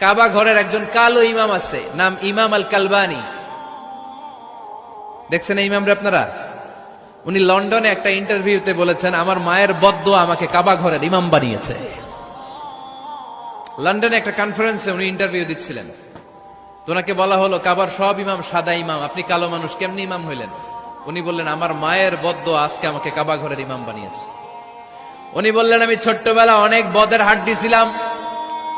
কাবা ঘরের একজন কালো ইমাম আছে, নাম ইমাম আল কালবানি দেখছেন এই ইমামরে আপনারা? উনি লন্ডনে একটা ইন্টারভিউতে বলেছেন, আমার মায়ের বদ্দ আমাকে কাবা ঘরের ইমাম বানিয়েছে। লন্ডনে একটা কনফারেন্সে উনি ইন্টারভিউ দিচ্ছিলেন। তো ওনাকে বলা হলো, কাবার সব ইমাম সাদা ইমাম, আপনি কালো মানুষ, কেমনি ইমাম হইলেন? উনি বললেন, আমার মায়ের বদ্দ আজকে আমাকে কাবা ঘরের ইমাম বানিয়েছে। উনি বললেন, আমি ছোট্টবেলা অনেক বদের হাট দিছিলাম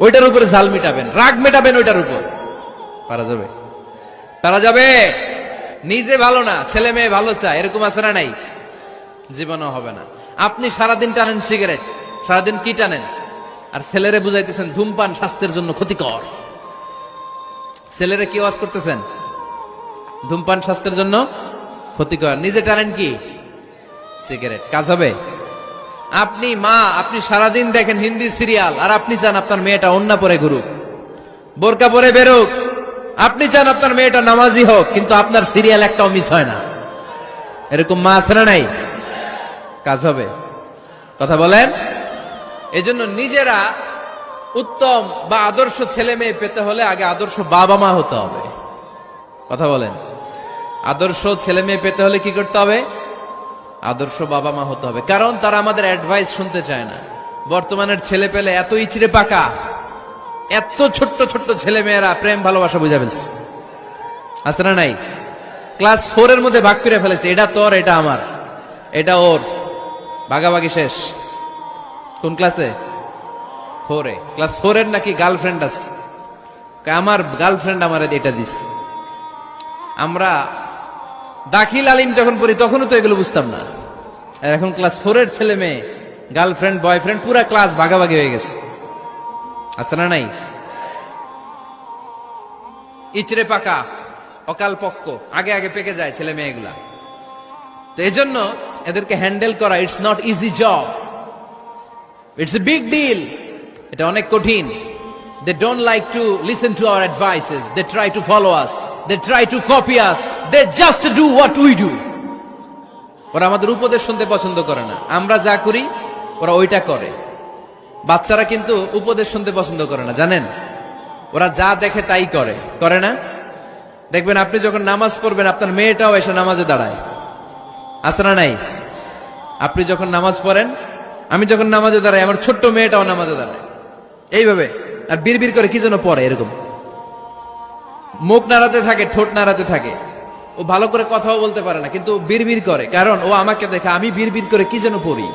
ওইটার উপরে জাল মিটাবেন, রাগ মেটাবেন ওইটার উপর। পারা যাবে? পারা যাবে? নিজে ভালো না, ছেলে মেয়ে ভালো চায়, এরকম আছে না নাই? জীবনও হবে না। আপনি সারাদিন টানেন সিগারেট, সারাদিন কি টানেন? আর ছেলেরে বুঝাইতেছেন, ধূমপান স্বাস্থ্যের জন্য ক্ষতিকর। ছেলেরে কি ওয়াজ করতেছেন? ধূমপান স্বাস্থ্যের জন্য ক্ষতিকর। নিজে টানেন কি? সিগারেট। কাজ হবে? আপনি মা, আপনি সারাদিন দেখেন হিন্দি সিরিয়াল, আর আপনি চান আপনার মেয়েটা অন্য পরে ঘুরুক। বোরকা পরে বেরুক। আপনি চান আপনার মেয়েটা নামাজি হোক, কিন্তু আপনার সিরিয়াল একটাও মিস হয় না। এরকম মা আছে নাই? কাজ হবে। কথা বলেন? এজন্য নিজেরা উত্তম বা আদর্শ ছেলে মেয়ে পেতে হলে আগে আদর্শ বাবা মা হতে হবে। কথা বলেন? আদর্শ ছেলে মেয়ে পেতে হলে কি করতে হবে? আদর্শ বাবা মা হতে হবে। কারণ তারা আমাদের অ্যাডভাইস শুনতে চায় না। বর্তমানের ছেলে পেলে এত ইচড়ে পাকা, এত ছোট্ট ছোট্ট ছেলে মেয়েরা প্রেম, ভালোবাসা বুঝা ফেলছে। আছে না নাই? ক্লাস ফোর এর মধ্যে ভাগ করে ফেলেছে। এটা তোর, এটা আমার। এটা ওর। ভাগাভাগি শেষ। কোন ক্লাসে ফোরে ক্লাস ফোর এর নাকি গার্লফ্রেন্ড আছে। আমার গার্লফ্রেন্ড আমার এটা দিস আমরা দাখিল আলিম যখন পড়ি, তখনও তো এগুলো বুঝতাম না। এখন ক্লাস ফোর এর ছেলে মেয়ে গার্লফ্রেন্ড বয়ফ্রেন্ড পুরা ক্লাস ভাগাভাগি হয়ে গেছে। আছে না নাই? ইচড়ে পাকা, অকাল পক্ক, আগে আগে পেকে যায় ছেলে মেয়েগুলা। তো এই জন্য এদেরকে হ্যান্ডেল করা it's not easy job it's a big deal এটা অনেক কঠিন। They don't like to listen to our advices they try to follow us they try to copy us they just do what we do ওরা আমাদের উপদেশ শুনতে পছন্দ করে না। আমরা যা করি, ওরা ওইটা করে। বাচ্চারা কিন্তু উপদেশ শুনতে পছন্দ করে না, জানেন? ওরা যা দেখে তাই করে। করে না? দেখবেন আপনি যখন নামাজ পড়বেন, আপনার মেয়েটাও এসে নামাজে দাঁড়ায়। না নাই? আপনি যখন নামাজ পড়েন, আমি যখন নামাজে দাঁড়াই, আমার ছোট্ট মেয়েটাও নামাজে দাঁড়ায়। এইভাবে। আর বীর করে কি যেন পড়ে এরকম। মুখ নাড়াতে থাকে, ঠোঁট নাড়াতে থাকে। ও ভালো করে কথাও বলতে পারে না, কিন্তু বীর করে। কারণ ও আমাকে দেখে, আমি বীর করে কি যেন পড়ি।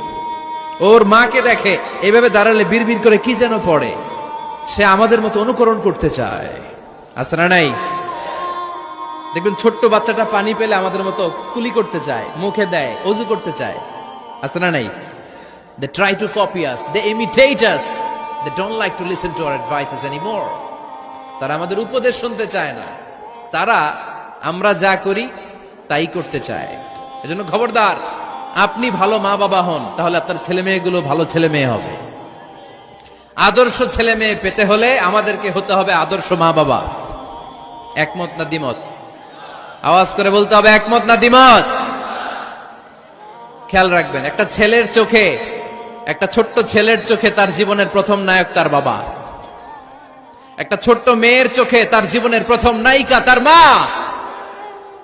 ওর মাকে দেখে, এভাবে দাঁড়ালে বীর করে কি যেন পড়ে। সে আমাদের মতো অনুকরণ করতে চায়। আছে না নাই? দেখবেন ছোট্ট বাচ্চাটা পানি পেলে আমাদের মতো কুলি করতে চায়, মুখে দেয়, অজু করতে চায়। আছে না নাই? They try to copy us they imitate us they don't like to listen to our advices anymore তারা আমাদের উপদেশ শুনতে চায় না। তারা আমরা যা করি, তাই করতে চায়। এজন্য খবরদার, আপনি ভালো মা বাবা হন, তাহলে আপনার ছেলে মেয়েগুলো ভালো ছেলে মেয়ে হবে। আদর্শ ছেলে মেয়ে পেতে হলে আমাদেরকে হতে হবে আদর্শ মা বাবা। একমত না দ্বিমত? আওয়াজ করে বলতে হবে একমত না দ্বিমত? খেয়াল রাখবেন, একটা ছেলের চোখে, একটা ছোট্ট ছেলের চোখে তার জীবনের প্রথম নায়ক তার বাবা। একটা ছোট্ট মেয়ের চোখে তার জীবনের প্রথম নায়িকা তার মা।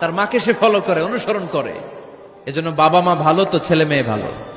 তার মাকে সে ফলো করে, অনুসরণ করে। এজন্য বাবা মা ভালো তো ছেলে মেয়ে ভালো।